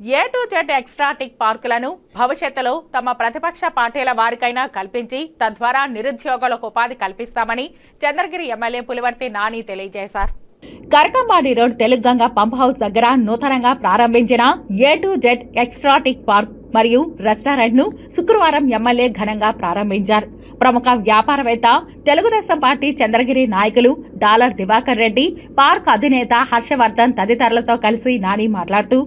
A to Z ఎక్స్ట్రాటిక్ పార్కులను భవిష్యత్తులో తమ ప్రతిపక్ష పార్టీల వారికైనా కల్పించి తద్వారా నిరుద్యోగులకు ఉపాధి కల్పిస్తామని చంద్రగిరి ఎమ్మెల్యే పులివర్తి నాని తెలియజేశారు. Karakambadi road Telugu Ganga pump house దగ్గర నూతనంగా ప్రారంభించిన A to Z exotic park మరియు రెస్టారెంట్ను శుక్రవారం ఎమ్మెల్యే ఘనంగా ప్రారంభించారు. ప్రముఖ వ్యాపారవేత్త తెలుగుదేశం పార్టీ చంద్రగిరి నాయకులు డాలర్ దివాకర్ రెడ్డి పార్క్ అధినేత హర్షవర్ధన్ తదితరులతో కలిసి నాని మాట్లాడుతూ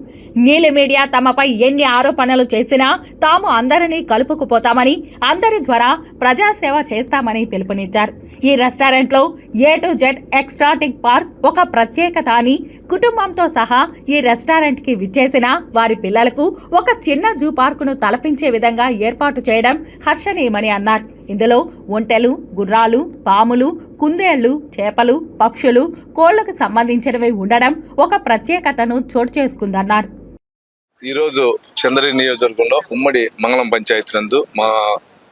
నీలి మీడియా తమపై ఎన్ని ఆరోపణలు చేసినా తాము అందరినీ కలుపుకుపోతామని అందరి ద్వారా ప్రజాసేవ చేస్తామని పిలుపునిచ్చారు. ఈ రెస్టారెంట్లో A to Z exotic park ఒక ప్రత్యేకత అని కుటుంబంతో సహా ఈ రెస్టారెంట్కి విచ్చేసిన వారి పిల్లలకు ఒక చిన్న జూ పార్కును తలపించే విధంగా ఏర్పాటు చేయడం హర్షణీయమని అన్నారు. ఇందులో ఒంటెలు గుర్రాలు పాములు కుందేళ్ళు చేపలు పక్షులు కోళ్ళకు సంబంధించినవి ఉండడం ఒక ప్రత్యేకతను చోటు చేసుకుందన్నారు. ఈరోజు చంద్రగిరి నియోజకవర్గంలో ఉమ్మడి మంగళం పంచాయతీ నందు మా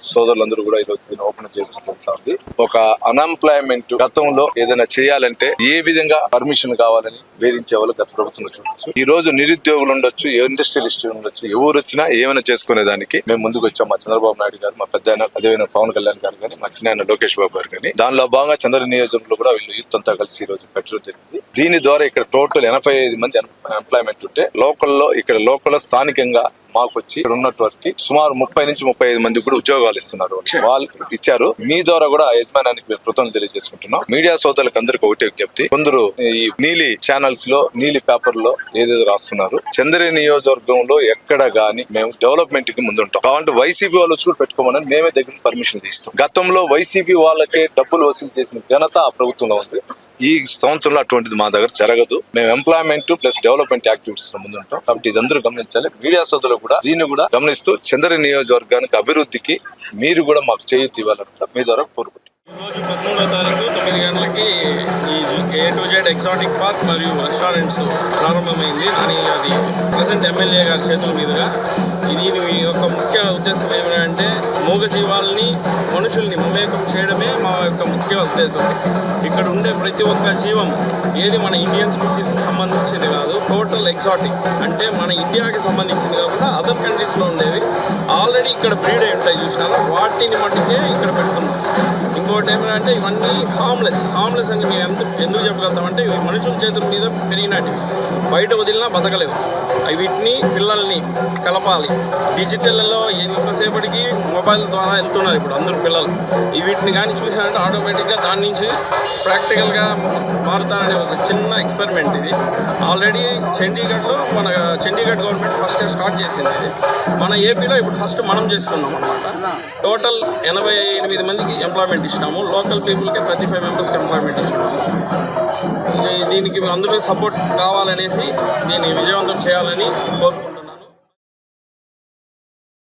సోదరులందరూ కూడా ఈరోజు దీన్ని ఓపెన్ చేసుకుంటుంది ఒక అన్ఎంప్లాయ్మెంట్ గతంలో ఏదైనా చేయాలంటే ఏ విధంగా పర్మిషన్ కావాలని వేధించే వాళ్ళు గత ప్రభుత్వం చూడొచ్చు. ఈ రోజు నిరుద్యోగులు ఉండొచ్చు ఏ ఇండస్ట్రియలిస్ట్ ఉండొచ్చు ఎవరు వచ్చినా ఏమైనా చేసుకునే దానికి మేము ముందుకు వచ్చాం. మా చంద్రబాబు నాయుడు గారు మా పెద్ద అదేవిధంగా పవన్ కళ్యాణ్ గారు కానీ మా చిన్న లోకేష్ బాబు గారు కానీ దానిలో భాగంగా చంద్ర నియోజకవర్గంలో కూడా వీళ్ళు యూత్ అంతా కలిసి ఈ రోజు పెట్టడం జరిగింది. దీని ద్వారా ఇక్కడ టోటల్ ఎనభై ఐదు మంది ఎంప్లాయ్మెంట్ ఉంటే లోకల్లో ఇక్కడ లోకల్ స్థానికంగా మాకు వచ్చి ఉన్నటువంటి సుమారు ముప్పై నుంచి ముప్పై ఐదు మంది కూడా ఉద్యోగాలు ఇస్తున్నారు. వాళ్ళు ఇచ్చారు. మీ ద్వారా కూడా యజమానానికి మేము కృతజ్ఞతలు తెలియజేసుకుంటున్నాం. మీడియా సోదరులకు అందరికీ ఒకటే విజ్ఞప్తి. కొందరు ఈ నీలి ఛానల్స్లో నీలి పేపర్లో ఏదేదో రాస్తున్నారు. చంద్రి నియోజకవర్గంలో ఎక్కడ గాని మేము డెవలప్మెంట్కి ముందుంటాం. కాబట్టి వైసీపీ వాళ్ళు వచ్చి కూడా పెట్టుకోమని మేమే దగ్గర పర్మిషన్ తీస్తాం. గతంలో వైసీపీ వాళ్ళకే డబ్బులు వసూలు చేసిన ఘనత ఆ ప్రభుత్వంలో ఉంది. ఈ సంవత్సరంలో అటువంటిది మా దగ్గర జరగదు. మేము ఎంప్లాయ్మెంట్ ప్లస్ డెవలప్మెంట్ యాక్టివిటీస్ ముందు ముందుంటాం. కాబట్టి ఇదందరూ గమనించాలి. మీడియా సోదరులు కూడా దీన్ని కూడా గమనిస్తూ చంద్ర నియోజకవర్గానికి అభివృద్ధికి మీరు కూడా మాకు చేయూతి ఇవ్వాలని మీ ద్వారా కోరుకుంటున్నాం. రోజు పదమూడో తారీఖు తొమ్మిది గంటలకి A to Z exotic park మరియు రెస్టారెంట్స్ ప్రారంభమైంది. అని అది ప్రజెంట్ ఎమ్మెల్యే గారి చేతుల మీదుగా. దీని యొక్క ముఖ్య ఉద్దేశం ఏమిటంటే మూగజీవాలని మనుషుల్ని మమేకం చేయడమే మా యొక్క ముఖ్య ఉద్దేశం. ఇక్కడ ఉండే ప్రతి ఒక్క జీవం ఏది మన ఇండియన్ స్పీసీస్కి సంబంధించింది కాదు టోటల్ ఎగ్జాటిక్ అంటే మన ఇండియాకి సంబంధించింది కాకుండా అదర్ కంట్రీస్లో ఉండేవి. ఆల్రెడీ ఇక్కడ బ్రీడ్ అయి ఉంటాయి చూసినారా వాటిని మట్టుకే ఇక్కడ పెడుతుంది ఇంకోటి ఏమంటే ఇవన్నీ హామ్లెస్ హామ్లెస్ అని మేము ఎంత ఎందుకు చెప్పగలుగుతామంటే ఇవి మనుషుల చేతుల మీద పెరిగినటివి బయట వదిలినా బతకలేవు వీటిని పిల్లల్ని కలపాలి. డిజిటల్లో ఎంతసేపటికి మొబైల్ ద్వారా వెళ్తున్నారు ఇప్పుడు అందరు పిల్లలు. ఈ వీటిని కానీ చూసారంటే ఆటోమేటిక్గా దాని నుంచి ప్రాక్టికల్గా మారుతారనే ఒక చిన్న ఎక్స్పెరిమెంట్ ఇది. ఆల్రెడీ చండీగఢ్లో మన చండీగఢ్ గవర్నమెంట్ ఫస్ట్ స్టార్ట్ చేసింది ఇది. మన ఏపీలో ఇప్పుడు ఫస్ట్ మనం చేస్తున్నాం అనమాట టోటల్ ఎనభై ఎనిమిది మందికి ఎంప్లాయ్మెంట్ ఇచ్చినాము. లోకల్ పీపుల్కి థర్టీ ఫైవ్ మెంబర్స్కి ఎంప్లాయ్మెంట్ ఇచ్చినాము. దీనికి అందరూ సపోర్ట్ కావాలనేసి దీన్ని విజయవంతం చేయాలని కోరుకుంటున్నాను.